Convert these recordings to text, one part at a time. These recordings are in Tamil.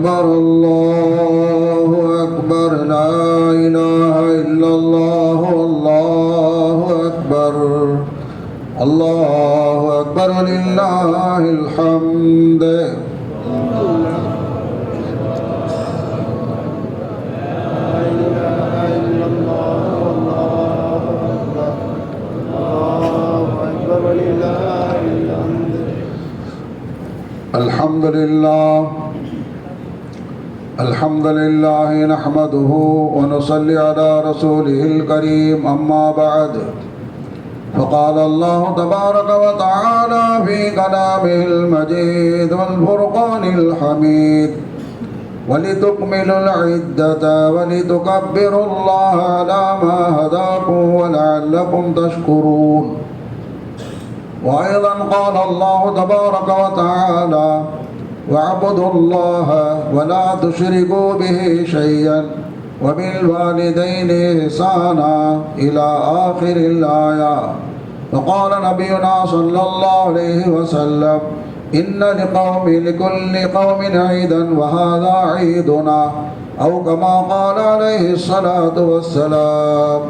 أكبر الله الحمد لله نحمده ونصلي على رسوله الكريم أما بعد. فقال الله تبارك وتعالى في كلامه المجيد والفرقان الحميد ولتكملوا العدة ولتكبروا الله على ما هداكم ولعلكم تشكرون. وأيضا قال الله تبارك وتعالى واعبدوا الله ولا تشركوا به شيئا وبالوالدين إحسانا إلى آخر الآية وقال نبينا صلى الله عليه وسلم إن لقوم لكل قوم عيدا وهذا عيدنا أو كما قال عليه الصلاة والسلام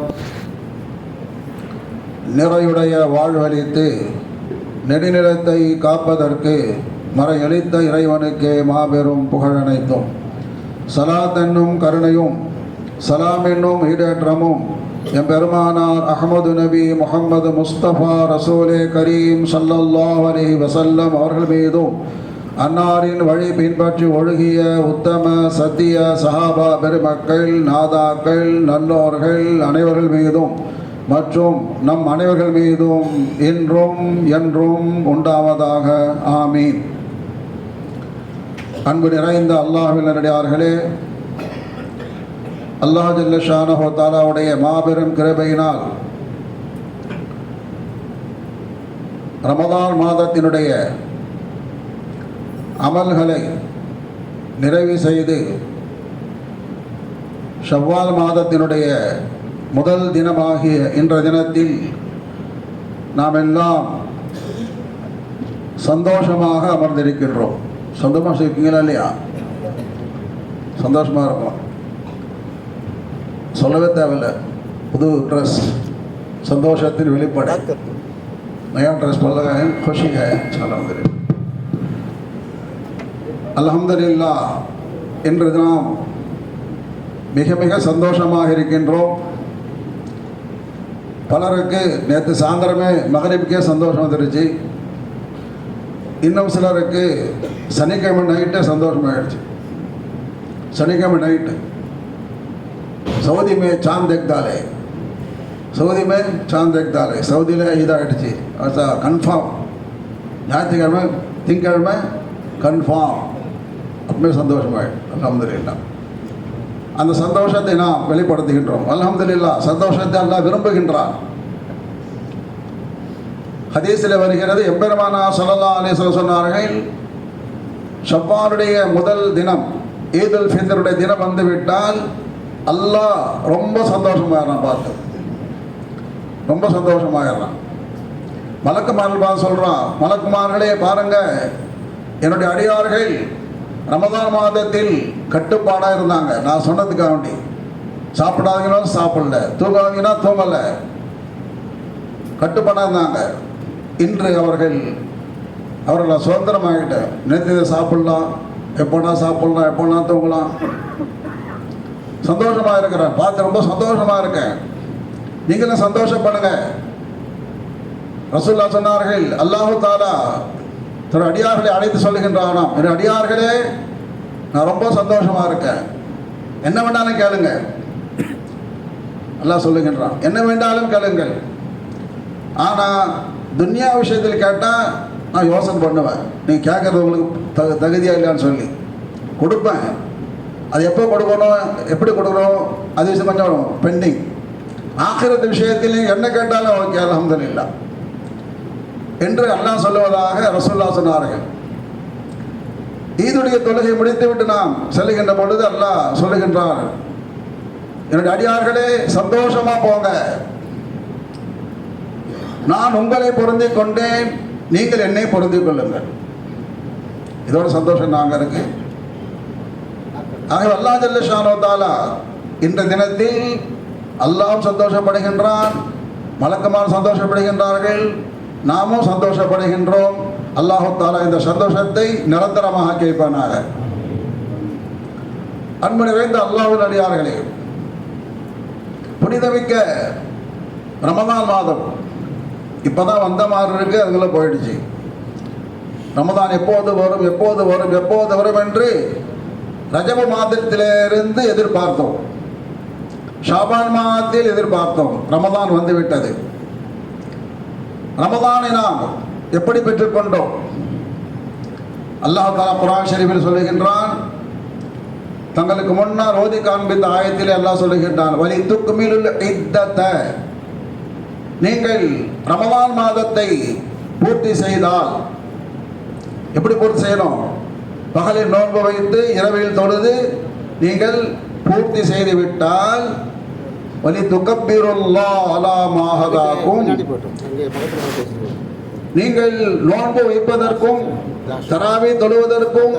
நிறையுடைய வாழ்வழித்து நெடுநிலத்தை காப்பதற்கு மறையளித்த இறைவனுக்கே மாபெரும் புகழனைத்தோம் சலாத் என்னும் கருணையும் சலாம் என்னும் ஈடேற்றமும் எம்பெருமானார் அகமது நபி முகமது முஸ்தபா ரசூலே கரீம் சல்லல்லாஹ் அலி வசல்லம் அவர்கள் மீதும் அன்னாரின் வழி பின்பற்றி ஒழுகிய உத்தம சத்திய சஹாபா பெருமக்கள் நாதாக்கள் நல்லோர்கள் அனைவர்கள் மீதும் மற்றும் நம் அனைவர்கள் மீதும் இன்றும் என்றும் உண்டாவதாக. ஆமீன். அன்பு நிறைந்த அல்லாஹின் அல்லாஹ் ஜல்ல ஷானஹோ தாலாவுடைய மாபெரும் கிருபையினால் ரமதான் மாதத்தினுடைய அமல்களை நிறைவு செய்து ஷவ்வால் மாதத்தினுடைய முதல் தினமாகிய இன்ற தினத்தில் நாம் எல்லாம் சந்தோஷமாக அமர்ந்திருக்கின்றோம். சொந்தமாக சேர்க்கீங்களா இல்லையா? சந்தோஷமாக இருக்கலாம். சொல்லவே தேவையில்லை. புது ட்ரெஸ் சந்தோஷத்தின் வெளிப்பாடு. நயா ட்ரெஸ் பல்லகாயம் குஷிகாயம் சொல்ல அலமதுல்லா இன்று நாம் மிக மிக சந்தோஷமாக இருக்கின்றோம். பலருக்கு நேற்று சாயந்தரமே மகரிப்புக்கே சந்தோஷம் வந்துருச்சு. இன்னும் சிலருக்கு சனிக்கிழமை நைட்டே சந்தோஷமாயிடுச்சு. சனிக்கிழமை நைட்டு சவுதி மே சாந்த் தேக்தாலே. சவுதி மே சாந்த் தேக்தாலே. சவுதியில் இதாகிடுச்சு அது கன்ஃபார்ம் ஞாயிற்றுக்கிழமை திங்கக்கிழமை கன்ஃபார்ம் அப்பவே சந்தோஷமாயிடும் அலமதுல்லா அந்த சந்தோஷத்தை நாம் வெளிப்படுத்துகின்றோம். அல்ஹம்துலில்லா சந்தோஷத்தை எல்லாம் விரும்புகின்றான். ஹதீஸில் வருகிறது எம்பெருமானா சல்லா அலிஸ்வல் சொன்னார்கள் ஷவ்வாருடைய முதல் தினம் ஈத் உல் ஃபித்தருடைய தினம் வந்து விட்டால் அல்லாஹ் ரொம்ப சந்தோஷமாயிடறான் பார்த்து. ரொம்ப சந்தோஷமாயிடறான். மலக்குமார்கள் பார்த்து சொல்கிறான் மலக்குமார்களே பாருங்க என்னுடைய அடியார்கள் ரமதான் மாதத்தில் கட்டுப்பாடாக இருந்தாங்க. நான் சொன்னதுக்காக வேண்டி. சாப்பிடாதீங்கன்னா சாப்பிடல. தூங்காதீங்கன்னா தூங்கலை. கட்டுப்பாடாக இருந்தாங்க. இன்று அவர்கள் அவர்கள் சுதந்திரமாகிட்டேன் நேற்று இதை சாப்பிடலாம் எப்போனா சாப்பிடலாம் எப்போனா தூங்கலாம். சந்தோஷமாக இருக்கிறேன். பார்த்து ரொம்ப சந்தோஷமாக இருக்கேன். நீங்களும் சந்தோஷப்படுங்க. ரசூல்லா சொன்னார்கள் அல்லாஹு தாலா திரு அடியார்களை அழைத்து சொல்லுகின்றானாம். திரு அடியார்களே நான் ரொம்ப சந்தோஷமாக இருக்கேன். என்ன வேண்டாலும் கேளுங்க. எல்லாம் சொல்லுகின்றான். என்ன வேண்டாலும் கேளுங்கள். ஆனால் துன்யா விஷயத்தில் கேட்டால் நான் யோசனை பண்ணுவேன். நீ கேட்குறது உங்களுக்கு தகு தகுதியாக இல்லைன்னு சொல்லி. கொடுப்பேன். அது எப்போ கொடுக்கணும் எப்படி கொடுக்கணும் அது விஷயம் கொஞ்சம் பெண்டிங் ஆக்கிரத்து விஷயத்திலையும் என்ன கேட்டாலும் ஓகே அலமதுல்லா என்று அல்லாஹ் சொல்லுவதாக ரசூல்லா சொன்னார்கள். ஈதுடைய தொழுகை முடித்துவிட்டு நாம் செல்லுகின்ற பொழுது அல்லாஹ் சொல்லுகின்றார் என்னுடைய அடியார்களே சந்தோஷமாக போங்க. நான் உங்களை பொருந்தி கொண்டேன் நீங்கள் என்னை பொருந்தி கொள்ளுங்கள் இதோட சந்தோஷம் நாங்கள் இருக்கு. ஆகவே அல்லா ஜல்ல ஷானோதாலா இந்த இன்ற தினத்தில் அல்லாஹ் சந்தோஷப்படுகின்றான் மலக்கமார் சந்தோஷப்படுகின்றார்கள். நாமும் சந்தோஷப்படுகின்றோம். அல்லாஹு தாலா இந்த சந்தோஷத்தை நிரந்தரமாக கேட்பானாக. அன்பு நிறைந்த அல்லாஹின் அடியார்களே புனிதமிக்க ரமதான் மாதம் இப்பதான் வந்த மாதிரி இருக்கு அதுக்குள்ள போயிடுச்சு. ரமதான் எப்போது வரும் எப்போது வரும் எப்போது வரும் என்று ரஜப மாதத்திலிருந்து எதிர்பார்த்தோம். ஷாபான் மாதத்தில் எதிர்பார்த்தோம். ரமதான் வந்து விட்டது. ரமதானை நாம் எப்படி பெற்றுக்கொண்டோம் அல்லாஹ் தாலா குரான் ஷரீஃபில் சொல்லுகின்றான் தங்களுக்கு முன்னால் ஓதி காண்பித்த ஆயத்தில் அல்லாஹ் சொல்லுகின்றான் வலி துக்குமில் உள்ள நீங்கள் ரமலான் மாதத்தை பூர்த்தி செய்தால் எப்படி பூர்த்தி செய்யணும்? பகலில் நோன்பு வைத்து இரவில் தொழுது நீங்கள் பூர்த்தி செய்து விட்டால் வலி துக்கப்பீருல்லா அலா நீங்கள் நோன்பு வைப்பதற்கும் தராவை தொழுவதற்கும்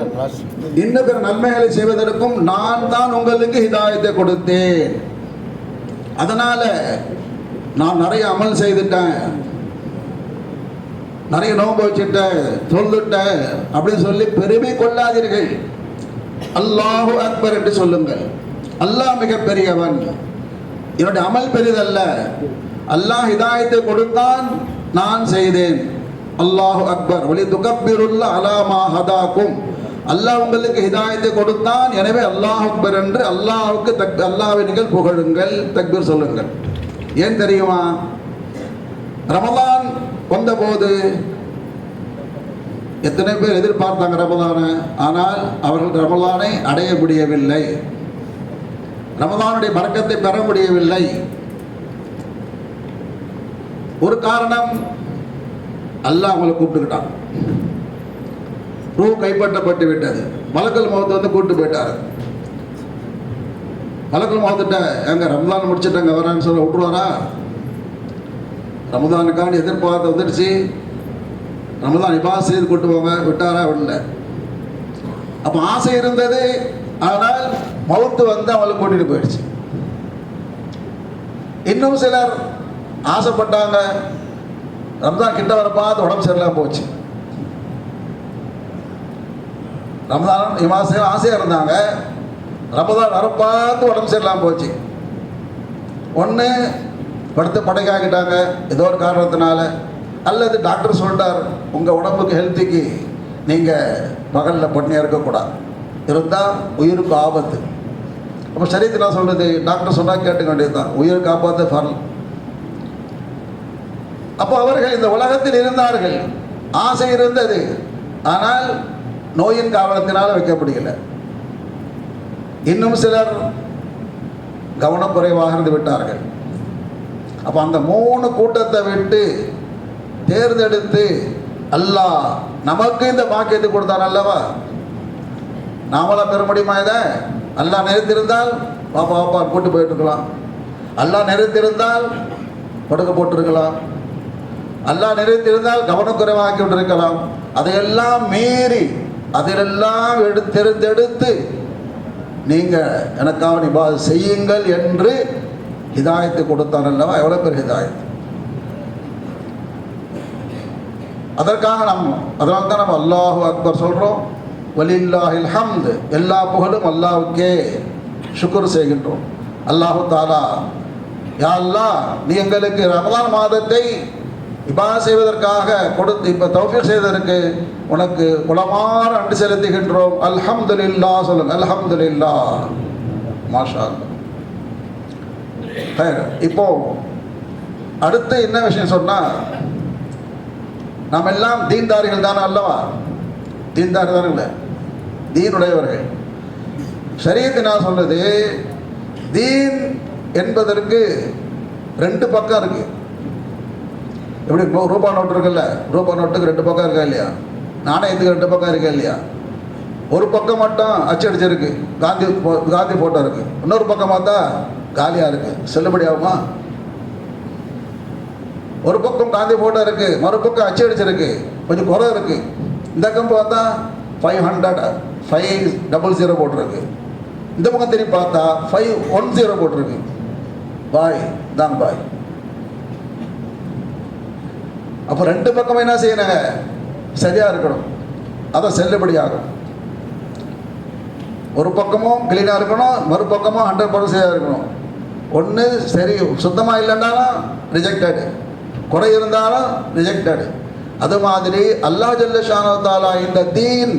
இன்னும் பிற நன்மைகளை செய்வதற்கும் நான் தான் உங்களுக்கு ஹிதாயத்தை கொடுத்தேன். அதனால நான் நிறைய அமல் செய்துட்டேன். நிறைய நோம்பு வச்சுட்டேன். தொழுதுட்டேன் அப்படின்னு சொல்லி பெருமை கொள்ளாதீர்கள். அல்லாஹு அக்பர் என்று சொல்லுங்கள். அல்லாஹ் மிக பெரியவன். என்னுடைய அமல் பெரிதல்ல. அல்லாஹ் இதாயத்தை கொடுத்தான் நான் செய்தேன். அல்லாஹு அக்பர். ஒளி துகப்பிருள்ள அலாமா ஹதாக்கும். அல்லாஹ் உங்களுக்கு ஹிதாயத்தை கொடுத்தான். எனவே அல்லாஹ் அக்பர் என்று அல்லாஹ்வுக்கு தக் அல்லாஹ்வை நீங்கள் புகழுங்கள் தக்பீர் சொல்லுங்கள். ஏன் தெரியுமா? ரமலான் வந்தபோது எத்தனை பேர் எதிர்பார்த்தாங்க ரமலானை? ஆனால் அவர்கள் ரமலானை அடைய முடியவில்லை. ரமலானுடைய பறக்கத்தை பெற முடியவில்லை. ஒரு காரணம் அல்லாஹ் அவங்களை கூப்பிட்டுக்கிட்டான். ரூ கைப்பற்றப்பட்டு விட்டது. மலக்கல் முகத்தை வந்து கூப்பிட்டு போயிட்டார். மலக்கல் முகத்திட்ட எங்க ரம்லான் முடிச்சுட்டாங்க வரான்னு சொல்ல விட்டுருவாரா? ரமதானுக்கான எதிர்பார்த்து வந்துடுச்சு. ரமதான் இப்பா செய்து கொண்டு போங்க விட்டாரா? விடல. அப்போ ஆசை இருந்தது ஆனால் மவுத்து வந்து அவங்களை கூட்டிட்டு போயிடுச்சு. இன்னும் சிலர் ஆசைப்பட்டாங்க ரம்ஜான் கிட்ட வர பார்த்து உடம்பு சரியில்லாம போச்சு. ரமதான் இமாசையும் ஆசையாக இருந்தாங்க. ரமதான் வர உடம்பு சரியில்லாமல் போச்சு. ஒன்று படுத்து படைக்காக்கிட்டாங்க ஏதோ ஒரு காரணத்தினால. அல்லது டாக்டர் சொல்லிட்டார் உங்கள் உடம்புக்கு ஹெல்த்துக்கு நீங்கள் பகலில் பொண்ணியாக இருக்கக்கூடாது. இருந்தால் உயிருக்கு ஆபத்து. அப்போ சரீரத்தில் நான் சொல்கிறது டாக்டர் சொன்னால் கேட்டுக்க வேண்டியது தான் உயிர் காப்பாற்ற ஃபரல் அப்போ அவர்கள் இந்த உலகத்தில் இருந்தார்கள். ஆசை இருந்தது. ஆனால் நோயின் காரணத்தினால் முடியலை இன்னும் சிலர் கவனக்குறைவாக இருந்து விட்டார்கள். அப்போ அந்த மூணு கூட்டத்தை விட்டு தேர்ந்தெடுத்து அல்லாஹ் நமக்கு இந்த பாக்கியத்தை கொடுத்தான் அல்லவா? நாமளா பெற முடியுமா இதை? அல்லாஹ் நிறுத்திருந்தால் பாப்பா பாப்பா கூட்டு போயிட்டுருக்கலாம். அல்லாஹ் நிறுத்திருந்தால் படுக்க போட்டிருக்கலாம். அல்லாஹ் நிறுத்திருந்தால் கவனக்குறைவாக்கி விட்டிருக்கலாம். அதையெல்லாம் மீறி அதிலெல்லாம் எடுத்து தேர்ந்தெடுத்து நீங்கள் எனக்காக நிபாத செய்யுங்கள் என்று ஹிதாயத்தை கொடுத்தான் அல்லவா? எவ்வளோ பேர் ஹிதாயத்? அதற்காக நம்ம அதனால் தான் நம்ம அல்லாஹு அக்பர் சொல்கிறோம் வலில்லாஹில் ஹம்து எல்லா புகழும் அல்லாவுக்கே சுக்குர் செய்கின்றோம். அல்லாஹு தாலா யா அல்லாஹ் நீ எங்களுக்கு ரமதான் மாதத்தை இபா செய்வதற்காக கொடுத்து இப்போ தௌஃபீர் செய்ததற்கு உனக்கு குலமான அன்று செலுத்துகின்றோம். அல்ஹம்துலில்லா சொல்லுங்க அல்ஹம்துலில்லா மாஷா இப்போ அடுத்து என்ன விஷயம் சொன்னால் நாம் எல்லாம் தீன்தாரிகள் தானே அல்லவா? தீன்தாரி தானே இல்லை தீனுடையவர்கள். ஷரியத்து நான் சொல்றது தீன் என்பதற்கு ரெண்டு பக்கம் இருக்குது எப்படி ரூபா நோட்டு இருக்குல்ல? ரூபா நோட்டுக்கு ரெண்டு பக்கம் இருக்கா இல்லையா? நாணயத்துக்கு ரெண்டு பக்கம் இருக்கா இல்லையா? ஒரு பக்கம் மட்டும் அச்சடிச்சிருக்கு காந்தி போ- காந்தி போட்டோ இருக்கு. இன்னொரு பக்கம் பார்த்தா காலியாக இருக்கு. செல்லுபடி ஆகுமா? ஒரு பக்கம் காந்தி போட்டோ இருக்கு. மறுபக்கம் அச்சு அடிச்சிருக்கு. கொஞ்சம் குறை இருக்கு. இந்த பக்கம் பார்த்தா five hundred five double zero போட்டிருக்கு. இந்த பக்கம் திரும்பி பார்த்தா ஃபைவ் ஒன் ஜீரோ போட்டிருக்கு. பாய் தான் பாய் அப்போ ரெண்டு பக்கம் என்ன செய்யணுங்க? சரியாக இருக்கணும். அதான் செல்லுபடியாகும் ஒரு பக்கமும் கிளீனாக இருக்கணும் மறுபக்கமும் ஹண்ட்ரட் பர்சன்டேஜாக இருக்கணும். ஒன்று சரி சுத்தமாக இல்லைன்னாலும் ரிஜெக்டடு குறை இருந்தாலும் ரிஜெக்டடு அது மாதிரி அல்லாஹ் ஜல்ல ஷானத்தாலா இந்த தீன்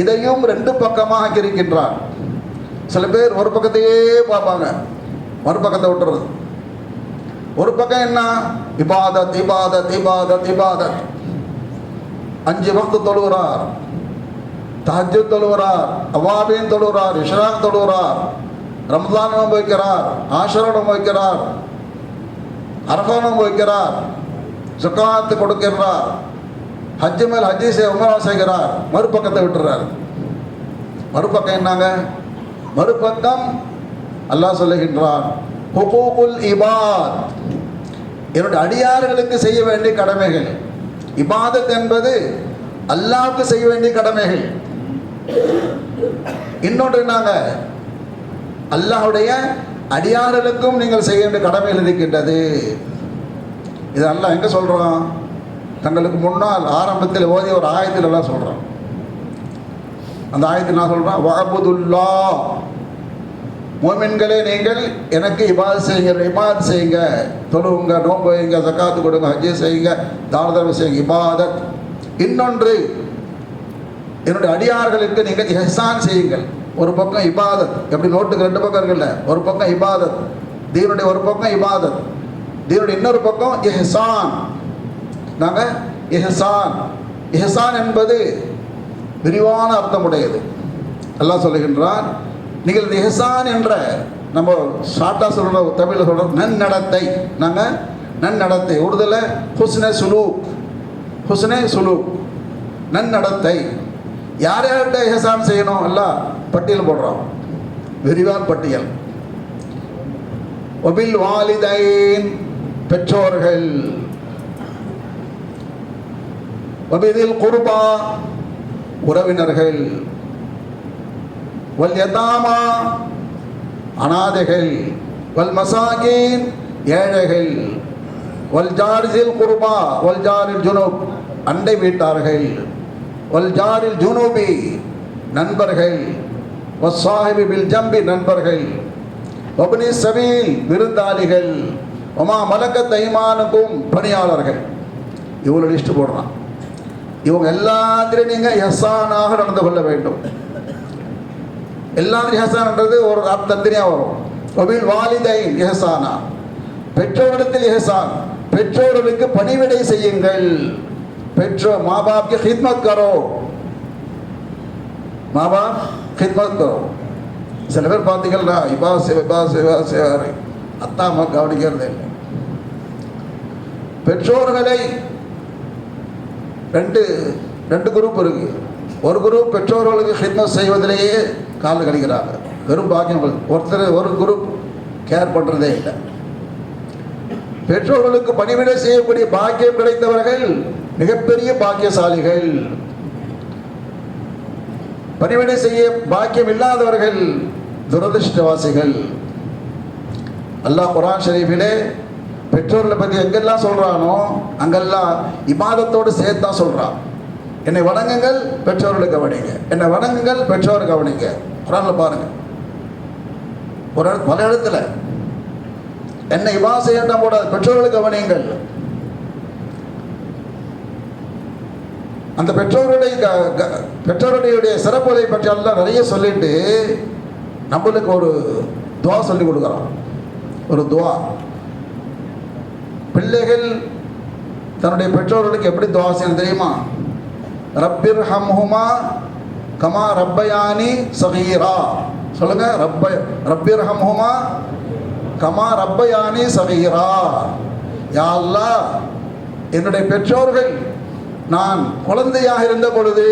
இதையும் ரெண்டு பக்கமாக ஆக்கியிருக்கின்றான் சில பேர் ஒரு பக்கத்தையே பார்ப்பாங்க. மறுபக்கத்தை விட்டுறது. ஒரு பக்கம் என்ன? இபாதத் இபாதத் இபாதத் இபாதத். அஞ்சு வக்து தொழுகிறார். தஹஜு தொழுகிறார். அவாபீன் தொழுகிறார். இஷ்ராக் தொழுகிறார். ரம்ஜான் நோன்பு வைக்கிறார். ஆஷரா வைக்கிறார். அரஃபா வைக்கிறார். சுக்காத்து கொடுக்கிறார் ஹஜ்ஜு மேல் ஹஜ்ஜி செய் உமரா செய்கிறார். மறுபக்கத்தை விட்டுறார். மறுபக்கம் என்னங்க? மறுபக்கம் அல்லாஹ் சொல்லுகின்றான் ஹுகூகுல் இபாத். என்னுடைய அடியார்களுக்கு செய்ய வேண்டிய கடமைகள். இபாதத் என்பது அல்லாவுக்கு செய்ய வேண்டிய கடமைகள். இன்னொன்று நாங்கள் அல்லாஹுடைய அடியார்களுக்கும் நீங்கள் செய்ய வேண்டிய கடமைகள் இருக்கின்றது. இதெல்லாம் எங்கே சொல்கிறோம் தங்களுக்கு முன்னால் ஆரம்பத்தில் ஓதிய ஒரு ஆயத்தில் எல்லாம் சொல்கிறோம் அந்த ஆயத்தில் நான் சொல்கிறேன் வகபுதுல்லா மோமின்களே நீங்கள் எனக்கு இபாது செய்யுங்க இபாத் செய்யுங்க. தொழுவுங்க நோன்பு வைங்க சக்காத்து கொடுங்க ஹஜ்ஜி செய்யுங்க தான தர்மம் செய்யுங்க இபாதத். இன்னொன்று என்னுடைய அடியார்களுக்கு நீங்கள் எஹசான் செய்யுங்கள். ஒரு பக்கம் இபாதத் எப்படி நோட்டுக்கு ரெண்டு பக்கம் இருக்குல்ல? ஒரு பக்கம் இபாதத் தீனுடைய ஒரு பக்கம் இபாதத் தீனுடைய இன்னொரு பக்கம் எஹசான் நாங்கள் எஹசான் எஹசான் என்பது விரிவான அர்த்தமுடையது. எல்லாம் சொல்லுகின்றான் நீங்கள் இந்த என்ற நம்ம ஷார்ட்டாக சொல்கிற தமிழில் சொல்கிறோம் நன்னடத்தை. நாங்கள் நன்னடத்தை. உறுதலை ஹுஸ்னே சுலூக். ஹுஸ்னே சுலூக். நன்னடத்தை. யார் யார்கிட்ட எஹசான் செய்யணும்? எல்லாம் பட்டியல் போடுறோம். விரிவான் பட்டியல். ஒபில் வாலிதைன் பெற்றோர்கள். ஒபிதில் குருபா உறவினர்கள். வல் யதாமா அனாதைகள். வல் மசாகீன் ஏழைகள். வல் ஜாரிசில் குருபா வல் ஜாரில் ஜுனூப் அண்டை வீட்டார்கள். வல் ஜாரில் ஜுனூபி நண்பர்கள். வசாஹிபி பில் ஜம்பி நண்பர்கள். ஒபனி சபீல் விருந்தாளிகள். ஒமா மலக்க தைமானுக்கும் பணியாளர்கள். இவ்வளோ லிஸ்ட் போடுறான். இவங்க எல்லாத்திலையும் நீங்கள் எஸ்ஸானாக நடந்து கொள்ள வேண்டும். எல்லாத்துலையும் ஹெசான்ன்றது ஒரு தனியாக வரும். ஒபில் வாலிதை இஹசானா பெற்றோரிடத்தில் இஹசான் பெற்றோர்களுக்கு பணிவிடை செய்யுங்கள். பெற்றோர் மா பாப்க்கு ஹித்மத் கரோ மா பாப் ஹித்மத் கரோ சில பேர் பார்த்தீங்கன்னா இபா சிவ இபா சிவா சிவாரு அத்தா அம்மா கவனிக்கிறது இல்லை. பெற்றோர்களை ரெண்டு ரெண்டு குரூப் இருக்கு. ஒரு குரூப் பெற்றோர்களுக்கு ஹித்மத் செய்வதிலேயே காலில் கழிக்கிறாங்க வெறும் பாக்கியம் ஒருத்தர் ஒரு குரூப் கேர் பண்ணுறதே இல்லை. பெற்றோர்களுக்கு பணிவிடை செய்யக்கூடிய பாக்கியம் கிடைத்தவர்கள் மிகப்பெரிய பாக்கியசாலிகள். பணிவிடை செய்ய பாக்கியம் இல்லாதவர்கள் துரதிருஷ்டவாசிகள். அல்லாஹ் குரான் ஷரீஃபிலே பெற்றோர்களை பற்றி எங்கெல்லாம் சொல்கிறானோ அங்கெல்லாம் இமாதத்தோடு சேர்த்தா சொல்கிறான் என்னை வணங்குங்கள் பெற்றோர்களை கவனிங்க. என்னை வணங்குங்கள் பெற்றோர் கவனிங்க. குரானில் பாருங்க. ஒரு இடத்து- பல இடத்துல என்னை இவா செய்யட்டும் கூடாது பெற்றோர்களை கவனியுங்கள். அந்த பெற்றோருடைய க- க- பெற்றோருடைய சிறப்புகளை பற்றி எல்லாம் நிறைய சொல்லிட்டு நம்மளுக்கு ஒரு துவா சொல்லி கொடுக்குறோம் ஒரு துவா. பிள்ளைகள் தன்னுடைய பெற்றோர்களுக்கு எப்படி துவா செய்யணும் தெரியுமா? ரப்பிர் ஹம்ஹுமா கமா ரப்பயானி சகீரா. சொல்லுங்க ரப்ப ரப்பிர் ஹம்ஹுமா கமா ரப்பயானி சகீரா. யா அல்லாஹ் என்னுடைய பெற்றோர்கள் நான் குழந்தையாக இருந்த பொழுது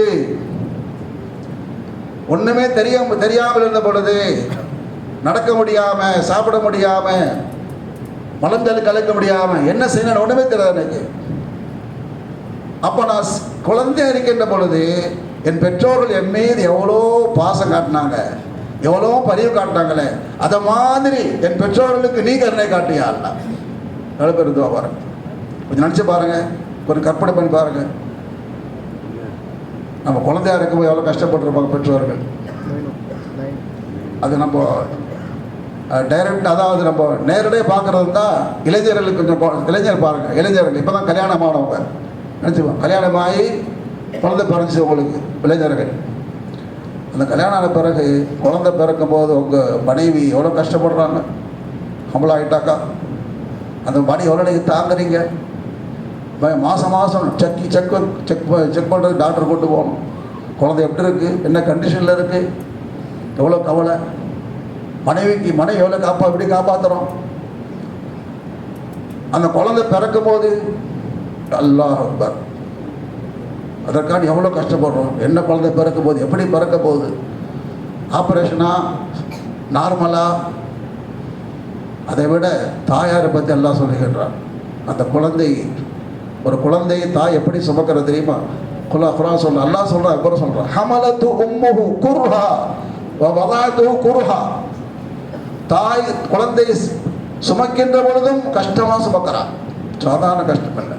ஒன்றுமே தெரியாம தெரியாமல் இருந்த பொழுது நடக்க முடியாம சாப்பிட முடியாம மலங்கள் கலக்க முடியாம என்ன செய்யணும் ஒன்றுமே தெரியாது எனக்கு. அப்போ நான் ஸ்- குழந்தையா இருக்கின்ற பொழுது என் பெற்றோர்கள் என் மீது எவ்வளோ பாசம் காட்டினாங்க எவ்வளோ பதிவு காட்டினாங்களே அதை மாதிரி என் பெற்றோர்களுக்கு நீ கருணை காட்டியா அல்ல நல்ல பேர் பாருங்க கொஞ்சம் நினச்சி பாருங்க கொஞ்சம் கற்பனை பண்ணி பாருங்க. நம்ம குழந்தையாக இருக்கும்போது எவ்வளோ கஷ்டப்பட்டிருப்பாங்க பெற்றோர்கள். அது நம்ம டைரக்ட் அதாவது நம்ம நேரடியாக பார்க்குறது தான் இளைஞர்களுக்கு கொஞ்சம் இளைஞர் பாருங்கள் இளைஞர்கள் இப்போ தான் கல்யாணம் ஆனவங்க. நினச்சிப்போம் கல்யாணம் ஆகி குழந்தை பிறந்துச்சு உங்களுக்கு இளைஞர்கள் அந்த கல்யாணம் ஆன பிறகு குழந்தை பிறக்கும் போது உங்கள் மனைவி எவ்வளோ கஷ்டப்படுறாங்க? நம்மள ஆகிட்டாக்கா அந்த மணி எவ்வளோ நீங்கள் தாங்குறீங்க? மாதம் மாதம் செக் செக் செக் செக் பண்ணுறது டாக்டர் கொண்டு போகணும். குழந்தை எப்படி இருக்குது என்ன கண்டிஷனில் இருக்குது எவ்வளோ கவலை? மனைவிக்கு மனைவி எவ்வளோ காப்பா எப்படி காப்பாற்றுறோம் அந்த குழந்தை பிறக்கும் போது அல்லாஹ் அக்பர். அதற்கான எவ்வளோ கஷ்டப்படுறோம்? என்ன குழந்தை பிறக்க போகுது? எப்படி பிறக்க போகுது? ஆப்ரேஷனா நார்மலா அதை விட தாயாரை பற்றி எல்லாம் சொல்லுகின்றான். அந்த குழந்தை ஒரு குழந்தையை தாய் எப்படி சுமக்கிறது தெரியுமா? குலா குரான் சொல்ற அல்லா சொல்கிறான் அக்பர் சொல்கிறான் ஹமலத்து உம்முஹு குர்ஹா வதாது குர்ஹா. தாய் குழந்தை சுமக்கின்ற பொழுதும் கஷ்டமாக சுமக்கிறான். சாதாரண கஷ்டம் இல்லை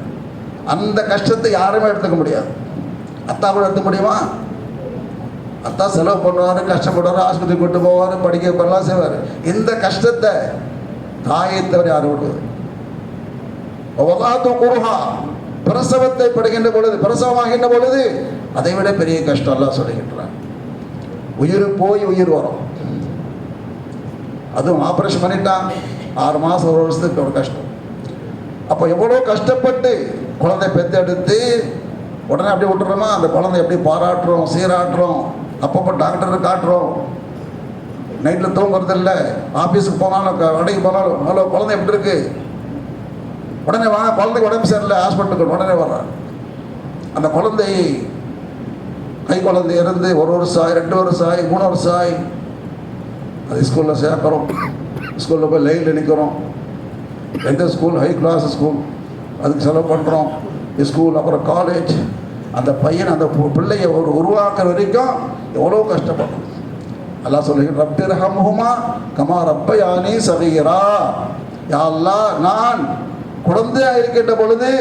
அந்த கஷ்டத்தை யாருமே எடுத்துக்க முடியாது. அத்தா கூட எடுத்துக்க முடியுமா? அத்தா செலவு பண்ணுவார் கஷ்டப்படுவார் ஆஸ்பத்திரி கூட்டு போவார் படிக்க போகலாம் செய்வார். இந்த கஷ்டத்தை தாயை தவிர யாரும் விடுவது? ஒவ்வொரு குருஹா. பிரசவத்தை படுகின்ற பொழுது பிரசவமாகின்ற பொழுது அதை விட பெரிய கஷ்டம் எல்லாம் சொல்லுகின்றான். உயிர் போய் உயிர் வரும். அதுவும் ஆப்ரேஷன் பண்ணிட்டான். ஆறு மாதம் ஒரு வருஷத்துக்கு ஒரு கஷ்டம். அப்போ எவ்வளோ கஷ்டப்பட்டு குழந்தை பெற்றெடுத்து உடனே அப்படியே விட்டுறோமா? அந்த குழந்தை எப்படி பாராட்டுறோம் சீராட்டுறோம் அப்பப்போ டாக்டர் காட்டுறோம். நைட்டில் தூங்குறது இல்லை ஆஃபீஸுக்கு போனாலும் கடைக்கு போனாலும் ஹலோ குழந்தை எப்படி இருக்கு? உடனே வாங்க குழந்தைக்கு உடம்பு சரியில்லை ஹாஸ்பிட்டலுக்கு உடனே வர்றான் அந்த குழந்தை கை குழந்தை இருந்து ஒரு வருஷம் ஆகி ரெண்டு வருஷம் ஆகி மூணு வருஷம் ஆகி அது ஸ்கூலில் சேர்க்குறோம். ஸ்கூலில் போய் லைனில் நிற்கிறோம் எந்த ஸ்கூல் ஹை கிளாஸ் ஸ்கூல் அதுக்கு செலவு பண்ணுறோம் ஸ்கூல் அப்புறம் காலேஜ் அந்த பையன் அந்த பு- பிள்ளையை ஒரு உருவாக்குற வரைக்கும் எவ்வளோ கஷ்டப்படும். எல்லாம் சொல்லுங்க ரப்பிர் ஹம்ஹுமா கமா ரப்பயானி சகீரா. யா நான் குழந்தையாக இருக்கின்ற பொழுது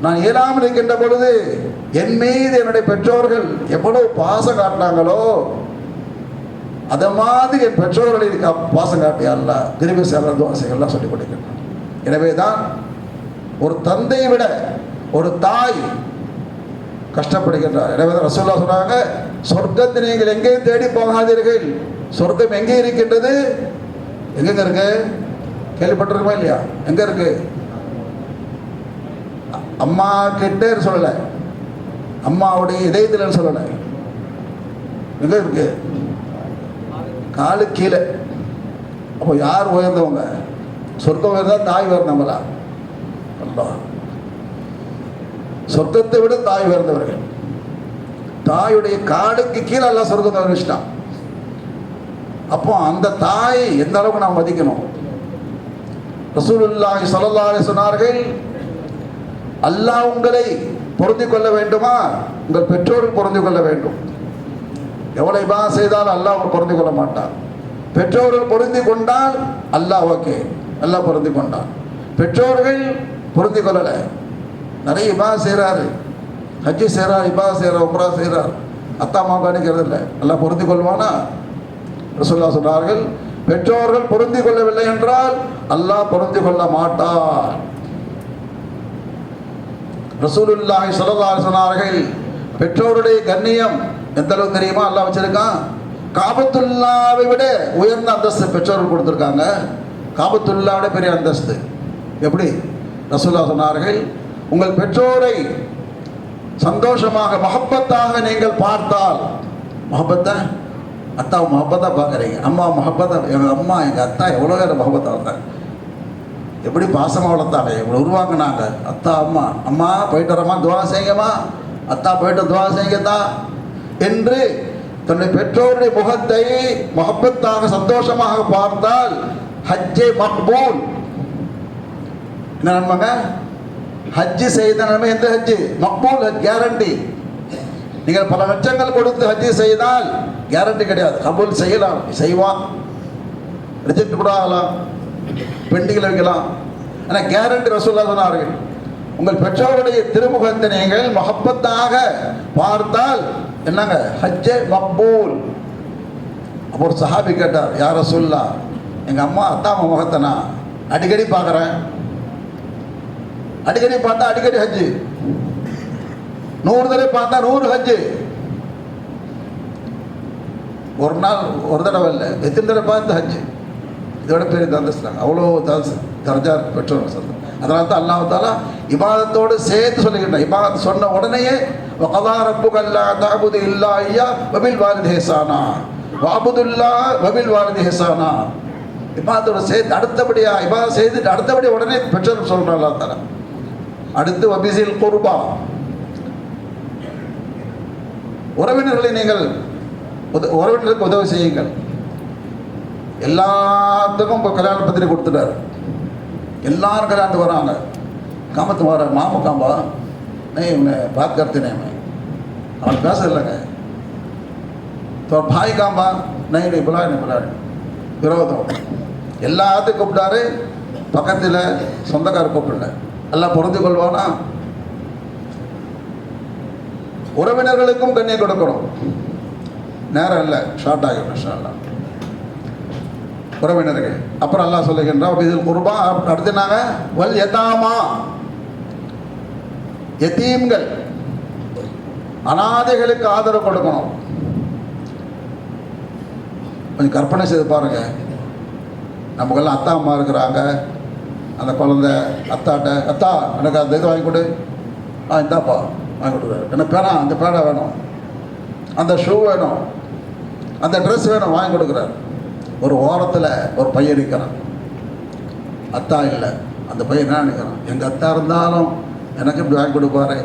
நான் இயலாமல் இருக்கின்ற பொழுது என் மீது என்னுடைய பெற்றோர்கள் எவ்வளவு பாசம் காட்டினாங்களோ அதை மாதிரி என் பெற்றோர்களை பாசம் காட்டியா திரும்பி செல்ற துவாசைகள்லாம் சொல்லிக் கொடுக்கின்றன. எனவே தான் ஒரு தந்தையை விட ஒரு தாய் கஷ்டப்படுகின்றார். எனவே ரசோல்லா சொன்னாங்க சொர்க்கத்தை நீங்கள் எங்கேயும் தேடி போகாதீர்கள். சொர்க்கம் எங்கே இருக்கின்றது? எங்கெங்க இருக்கு? கேள்விப்பட்டிருக்குமா இல்லையா? எங்க இருக்கு? அம்மா கிட்டே சொல்லலை. அம்மாவுடைய இதயத்தில் சொல்லலை. எங்க இருக்கு? காலு கீழே. அப்போ யார் உயர்ந்தவங்க? சொர்க்கம் உயர்ந்தா தாய் உயர்ந்தவங்களா? அல்லாஹ். சொர்க்கத்தை விட தாய் உயர்ந்தவர்கள் தாயுடைய காடுக்கு கீழே எல்லாம் சொர்க்கத்தை வச்சுட்டான். அப்போ அந்த தாய் எந்த அளவுக்கு நாம் மதிக்கணும்? ரசூலுல்லாஹி ஸல்லல்லாஹு சொன்னார்கள் அல்லாஹ் உங்களை பொருந்திக் கொள்ள வேண்டுமா? உங்கள் பெற்றோர்கள் பொருந்திக் கொள்ள வேண்டும். எவ்வளவு இபா செய்தாலும் அல்லாஹ் அவர் பொருந்திக் கொள்ள மாட்டார். பெற்றோர்கள் பொருந்தி கொண்டால் அல்லாஹ் ஓகே அல்லாஹ் பொருந்தி கொண்டான். பெற்றோர்கள் பொருந்தி கொள்ளலை. நிறைய இபா செய்கிறாரு ஹஜ்ஜி செய்கிறார் இபா செய்கிறார் உப்ரா செய்கிறார் அத்தா அம்மா கணிக்கிறது இல்லை. நல்லா பொருந்தி கொள்வானா? ரசுல்லா சொன்னார்கள் பெற்றோர்கள் பொருந்தி கொள்ளவில்லை என்றால் அல்லாஹ் பொருந்தி கொள்ள மாட்டார் ரசூலுல்லாஹி சொல்லல்லா சொன்னார்கள் பெற்றோருடைய கண்ணியம் எந்த அளவுக்கு தெரியுமா? அல்லாஹ் வச்சிருக்கான். காபத்துல்லாவை விட உயர்ந்த அந்தஸ்து பெற்றோர்கள் கொடுத்துருக்காங்க. காபத்துல்லாவோட பெரிய அந்தஸ்து. எப்படி? ரசுல்லா சொன்னார்கள் உங்கள் பெற்றோரை சந்தோஷமாக மஹப்பத்தாக நீங்கள் பார்த்தால் மஹப்பத்தை? அத்தா மஹப்பத்தா பார்க்குறீங்க. அம்மா மஹப்பத்தா எங்கள் அம்மா எங்கள் அத்தா எவ்வளோ நேரம் மஹப்பத்தா வந்தாங்க? எப்படி பாசமாக வளர்த்தாங்க? இவ்வளோ உருவாக்குனாங்க. அத்தா அம்மா அம்மா போயிட்டு வரம்மா துவா செய்யுங்கம்மா. அத்தா போயிட்டு துவா செய்யுங்கத்தா. என்று தன்னுடைய பெற்றோருடைய முகத்தை மகப்பத்தாக சந்தோஷமாக பார்த்தால் ஹஜ்ஜே மக்பூல். என்ன நன்மைங்க ஹஜ்ஜு செய்த நன்மை எந்த ஹஜ்ஜு மக்பூல் கேரண்டி நீங்கள் பல லட்சங்கள் கொடுத்து ஹஜ்ஜு செய்தால் கேரண்டி கிடையாது. கபூல் செய்யலாம் செய்வான். ரிஜெக்ட் கூட ஆகலாம். பெண்டிங்கில் வைக்கலாம். ஆனால் கேரண்டி ரசூல்லா சொன்னார்கள் உங்கள் பெற்றோருடைய திருமுகத்தை நீங்கள் மகப்பத்தாக பார்த்தால் என்னங்க? ஹஜ்ஜே மக்பூல். அப்போ ஒரு சஹாபி கேட்டார் யார சொல்லா எங்கள் அம்மா அத்தா முகத்தை நான் அடிக்கடி பார்க்குறேன். அடிக்கடி பார்த்தா அடிக்கடி ஹஜ்ஜு. நூறு தடவை பார்த்தா நூறு ஹஜ்ஜு. ஒரு நாள் ஒரு தடவை இல்லை எத்தனை தடவை பார்த்து ஹஜ்ஜு. இதோட பேர் தந்தஸ்தாங்க அவ்வளோ தர்ஜா பெற்றோம் சொல்லுங்க அதனால தான் அல்லாஹ் தாலா இபாதத்தோடு சேர்த்து சொல்லிக்கிட்டேன் இபாதத்தை சொன்ன உடனேயே வகதா ரப்புகல்லா தாபுது இல்லா ஐயா வபில் வாலித் ஹேசானா. வாபுதுல்லா வபில் வாலித் ஹேசானா. இபாதத்தோடு சேர்த்து அடுத்தபடியா இபாதம் செய்துட்டு அடுத்தபடி உடனே பெற்றோர் சொல்கிறோம் அல்லா தாலா அடுத்து வபிசில் குர்பா. உறவினர்களை நீங்கள் உறவினருக்கு உதவி செய்யுங்கள். எல்லாத்துக்கும் இப்போ கல்யாண பத்திரிகை கொடுத்துட்டார். எல்லாரும் கல்யாணத்துக்கு வராங்க. காமத்து வர மாம காம்பா நீ இவனை பார்க்கறது அவன் அவன் பேச இல்லைங்க இப்போ பாய் காம்பா நீ நீ புலாடி நீ புலாடி விரோதம் எல்லாத்தையும் கூப்பிட்டாரு. பக்கத்தில் சொந்தக்காரர் கூப்பிடல. எல்லாம் பொருந்தி கொள்வானா? உறவினர்களுக்கும் கண்ணியம் கொடுக்கணும். நேரம் இல்லை ஷார்ட் ஆகிடும் உறவினர்கள். அப்புறம் எல்லாம் சொல்லுகின்றான் இதில் குருபா அடுத்து நாங்கள் வல் எதாமா எத்தீம்கள் அனாதைகளுக்கு ஆதரவு கொடுக்கணும். கொஞ்சம் கற்பனை செய்து பாருங்க. நமக்கெல்லாம் அத்தா அம்மா இருக்கிறாங்க. அந்த குழந்தை அத்தாட்ட அத்தா எனக்கு அந்த இது வாங்கி கொடு. ஆ இந்தாப்பா வாங்கி கொடுக்குறாரு. எனக்கு பேனா? அந்த பேனா வேணும். அந்த ஷூ வேணும். அந்த ட்ரெஸ் வேணும். வாங்கி கொடுக்குறாரு. ஒரு ஓரத்தில் ஒரு பையன் நிற்கிறான் அத்தா இல்லை. அந்த பையன் என்ன நிற்கிறான் எங்கள் அத்தா இருந்தாலும் எனக்கு இப்படி வாங்கி கொடுப்பாரு.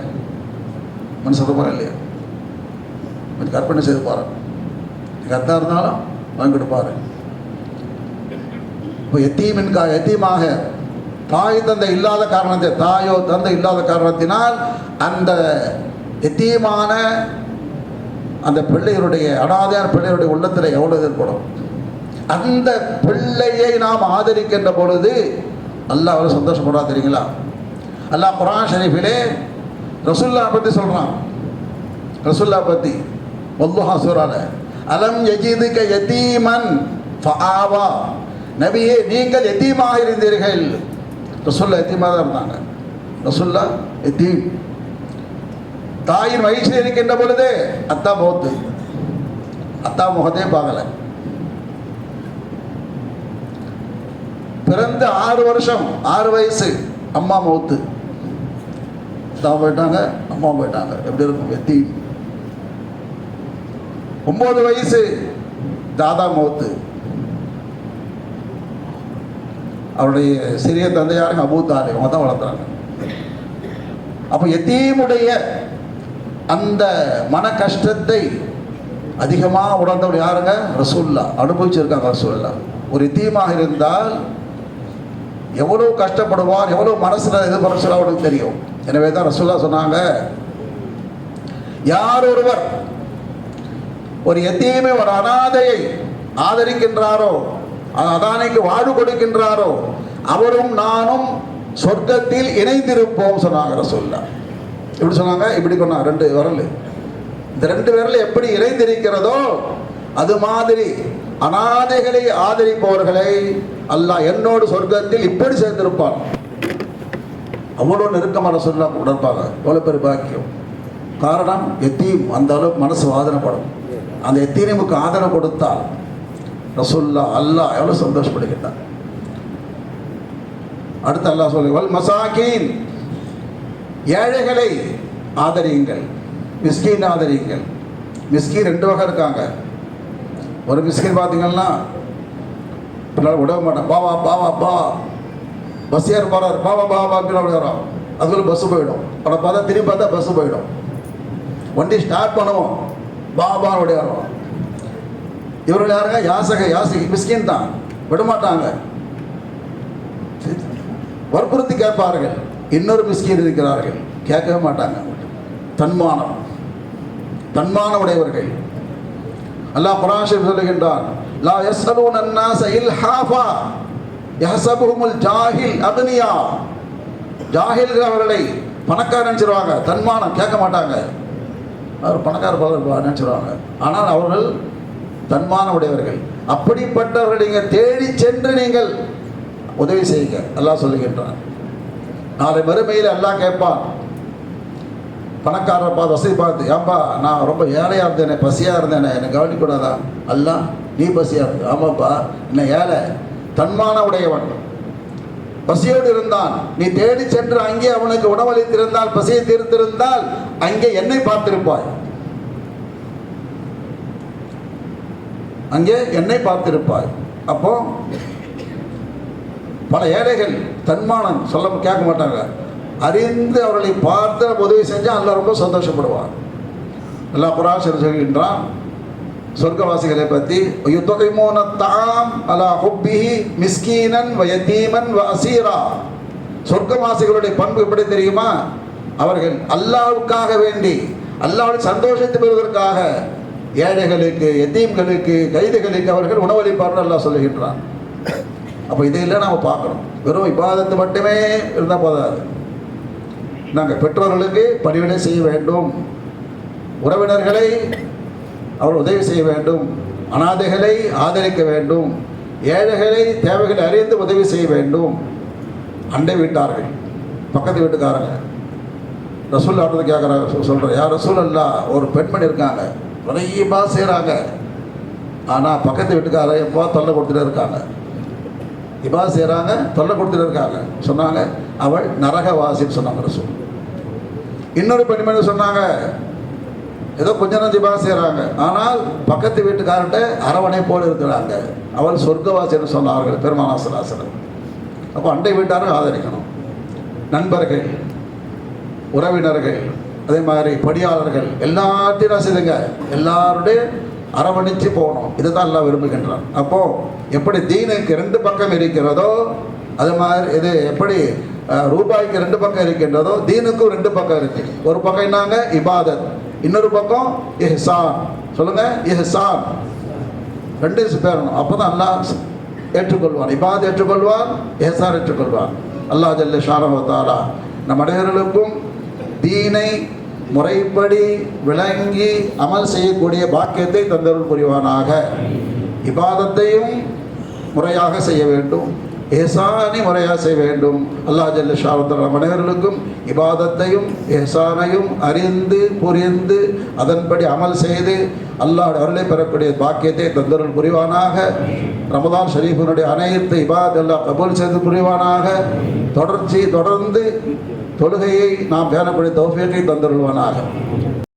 மனசு இல்லையா? கொஞ்சம் கற்பனை செய்து பாரு எங்கள் அத்தா இருந்தாலும் வாங்கி கொடுப்பாரு. இப்போ எத்தீமின் கா எத்தீமாக தாய் தந்தை இல்லாத காரணத்தை தாயோ தந்தை இல்லாத காரணத்தினால் அந்த நித்தியமான அந்த பிள்ளைகளுடைய அனாதையான பிள்ளைகளுடைய உள்ளத்தில் எவ்வளவு ஏற்படும்? அந்த பிள்ளையை நாம் ஆதரிக்கின்ற பொழுது அல்லாஹ் அவர் சந்தோஷப்படுறா தெரியுங்களா? அல்லாஹ் குரான் ஷரீஃபிலே ரசுல்லா பற்றி சொல்கிறான் ரசுல்லா பற்றி வல்லுஹா சூறால அலம் யஜிதுக யதீமன் ஃபஆவா. நபியே நீங்கள் எத்தீமாக இருந்தீர்கள். ரசுல்லா எத்தீமாக தான் இருந்தாங்க. ரசுல்லா எத்தீம் தாயின் வயிற்றில் இருக்கின்ற பொழுது அத்தா முகத்து. அத்தா முகத்தையே பார்க்கல. பிறந்து ஆறு வருஷம் ஆறு வயசு அம்மா முகத்து. அத்தா போயிட்டாங்க அம்மா போயிட்டாங்க. எப்படி இருக்கும்? எத்தி ஒன்பது வயசு தாதா முகத்து. அவருடைய சிறிய தந்தையாருங்க அபூ தாலி அவங்க தான் வளர்த்துறாங்க அப்போ எத்தீமுடைய அந்த மன கஷ்டத்தை அதிகமாக உணர்ந்தவர் யாருங்க? ரசூல்லா அனுபவிச்சிருக்காங்க ரசூல்லா ஒரு எத்தீமாக இருந்தால் எவ்வளோ கஷ்டப்படுவார் எவ்வளோ மனசில் இது மனசில் அவனுக்கு தெரியும். எனவே தான் ரசூல்லா சொன்னாங்க யார் ஒருவர் ஒரு எத்தீமை ஒரு அனாதையை ஆதரிக்கின்றாரோ அதானைக்கு வாழ்வு கொடுக்கின்றாரோ? அவரும் நானும் சொர்க்கத்தில் இணைந்திருப்போம் சொன்னாங்க சொல்ல எப்படி சொன்னாங்க? இப்படி சொன்னாங்க ரெண்டு விரல். இந்த ரெண்டு விரல் எப்படி இணைந்திருக்கிறதோ அது மாதிரி அனாதைகளை ஆதரிப்பவர்களை அல்லாஹ் என்னோடு சொர்க்கத்தில் இப்படி சேர்ந்திருப்பான். அவ்வளோ நெருக்கமான சொல்ல உணர்ப்பாங்க எவ்வளோ பெரிய பாக்கியம். காரணம் எத்தீம் அந்த அளவுக்கு மனசு ஆதரப்படும். அந்த எத்தீனமுக்கு ஆதரவு கொடுத்தால் ரசுல்லா அல்லாஹ் எவ்வளோ சந்தோஷப்படுகின்றான். அடுத்து அல்லாஹ் சொல்லுவாள் வல் மசாக்கீன் ஏழைகளை ஆதரியுங்கள் மிஸ்கீன் ஆதரியுங்கள். மிஸ்கீன் ரெண்டு வகை இருக்காங்க. ஒரு மிஸ்கின் பார்த்தீங்கன்னா பின்னால் விட மாட்டேன் பாவா பாவா பா பஸ் ஏற போகிறார் பாவா பாவா அப்படின்னு வரோம் அதுக்குள்ள பஸ்ஸு போயிடும். அவனை பார்த்தா திரும்பி பார்த்தா பஸ்ஸு போயிடும். வண்டி ஸ்டார்ட் பண்ணுவோம். பாபா ஓடியாரோம் இவர்கள் யாருங்க? யாசக யாசகி மிஸ்கின் தான். விடமாட்டாங்க. வற்புறுத்தி கேட்பார்கள். இன்னொரு மிஸ்கின் இருக்கிறார்கள். கேட்கவே மாட்டாங்க. தன்மானம். தன்மான உடையவர்கள் அல்லாஹ் குரான் ஷரீஃப் சொல்லுகின்றான் லா யஸ்அலூன அன்னாஸ இல்ஹாஃபா யஹ்சபுஹுமுல் ஜாஹில் அக்னியா ஜாஹில்கள் அவர்களை பணக்காரன் நினைச்சிருவாங்க. தன்மானம். கேட்க மாட்டாங்க. அவர் பணக்கார பலர் நினைச்சிருவாங்க. ஆனால் அவர்கள் தன்மான உடையவர்கள் அப்படிப்பட்டவர்கள் நீங்கள் தேடி சென்று நீங்கள் உதவி செய்யுங்க. அல்லாஹ் சொல்லுகின்றான். நாளை மறுமையில் அல்லாஹ் கேட்பான் பணக்காரரை பார்த்து வசதி பார்த்து ஏன்பா நான் ரொம்ப ஏழையாக இருந்தேனே பசியாக இருந்தேனே என்னை கவனிக்கூடாதா? அல்ல நீ பசியாக இருக்கு ஆமாப்பா என்ன ஏழை? தன்மான உடையவன் பசியோடு இருந்தான். நீ தேடி சென்று அங்கே அவனுக்கு உணவளித்திருந்தால் பசியை தீர்த்திருந்தால் அங்கே என்னை பார்த்திருப்பாய். அங்கே என்னை பார்த்திருப்பாய். அப்போ பல ஏழைகள் தன்மானம் சொல்ல கேட்க மாட்டாங்க. அறிந்து அவர்களை பார்த்து நம்ம உதவி செஞ்சால் அல்ல ரொம்ப சந்தோஷப்படுவார் எல்லா புராசர் சொல்கின்றான் சொர்க்கவாசிகளை பற்றி யுத்தகைமோன தாம் அலா ஹுப்பிஹி மிஸ்கீனன் வயதீமன் வ அசீரா சொர்க்கவாசிகளுடைய பண்பு எப்படி தெரியுமா? அவர்கள் அல்லாவுக்காக வேண்டி அல்லாவுடைய சந்தோஷத்தை பெறுவதற்காக ஏழைகளுக்கு எத்தீம்களுக்கு கைதுகளுக்கு அவர்கள் உணவளிப்பார்கள் எல்லாம் சொல்லுகின்றான். அப்போ இதையெல்லாம் நாம் பார்க்கணும். வெறும் இபாதத்து மட்டுமே இருந்தால் போதாது. நாங்கள் பெற்றோர்களுக்கு பணிவிடை செய்ய வேண்டும். உறவினர்களை அவர் உதவி செய்ய வேண்டும். அனாதைகளை ஆதரிக்க வேண்டும். ஏழைகளை தேவைகளை அறிந்து உதவி செய்ய வேண்டும். அண்டை வீட்டார்கள் பக்கத்து வீட்டுக்காரங்க. ரசூல் ஆடுறது கேட்குறாங்க சொல்கிறேன் யார் ரசூல் அல்லா ஒரு பெண்மணி இருக்காங்க. நிறையமா செய்கிறாங்க ஆனால் பக்கத்து வீட்டுக்காரர் எப்போ தொல்லை கொடுத்துட்டே இருக்காங்க. இபா செய்கிறாங்க தொல்லை கொடுத்துட்டு இருக்காங்க. சொன்னாங்க அவள் நரகவாசின்னு சொன்னாங்க ரசூல். இன்னொரு பெண்மணி சொன்னாங்க ஏதோ கொஞ்ச நேரம் திபா செய்கிறாங்க ஆனால் பக்கத்து வீட்டுக்காரர்கிட்ட அரவணை போல் இருக்கிறாங்க. அவள் சொர்க்கவாசின்னு சொன்னார்கள் பெருமானாசராசனர் அப்போ அண்டை வீட்டாரும் ஆதரிக்கணும். நண்பர்கள் உறவினர்கள் அதே மாதிரி படியாளர்கள் எல்லாத்தையும் நான் செய்துங்க. எல்லாருடைய அரவணைச்சு போகணும். இதுதான் எல்லாம் விரும்புகின்றான். அப்போது எப்படி தீனுக்கு ரெண்டு பக்கம் இருக்கிறதோ அது மாதிரி இது எப்படி ரூபாய்க்கு ரெண்டு பக்கம் இருக்கின்றதோ தீனுக்கும் ரெண்டு பக்கம் இருக்கு. ஒரு பக்கம் என்னங்க? இபாதத். இன்னொரு பக்கம் இஹ்சான். சொல்லுங்க இஹ்சான். ரெண்டு பேரணும். அப்போ தான் அல்லாஹ் ஏற்றுக்கொள்வான். இபாத் ஏற்றுக்கொள்வான் ஏசார் ஏற்றுக்கொள்வான். அல்லாஹ் ஜல்ல ஷாரவத்தாரா நம் அனைவர்களுக்கும் தீனை முறைப்படி விளங்கி அமல் செய்யக்கூடிய பாக்கியத்தை தந்தருள் புரிவானாக. இபாதத்தையும் முறையாக செய்ய வேண்டும். ஏசானை முறையாக செய்ய வேண்டும். அல்லாஹ் ஜல்ல ஷாவத்தர் நம் இபாதத்தையும் ஏசானையும் அறிந்து புரிந்து அதன்படி அமல் செய்து அல்லாஹ் அருளை பெறக்கூடிய பாக்கியத்தை தந்தருள் புரிவானாக. ரமதான் ஷரீஃபினுடைய அனைத்து இபாத் எல்லாம் கபூல் செய்து புரிவானாக. தொடர்ச்சி தொடர்ந்து தொழுகையை நாம் பேணக்கூடிய தௌஃபியத்தை தந்தருள்வானாக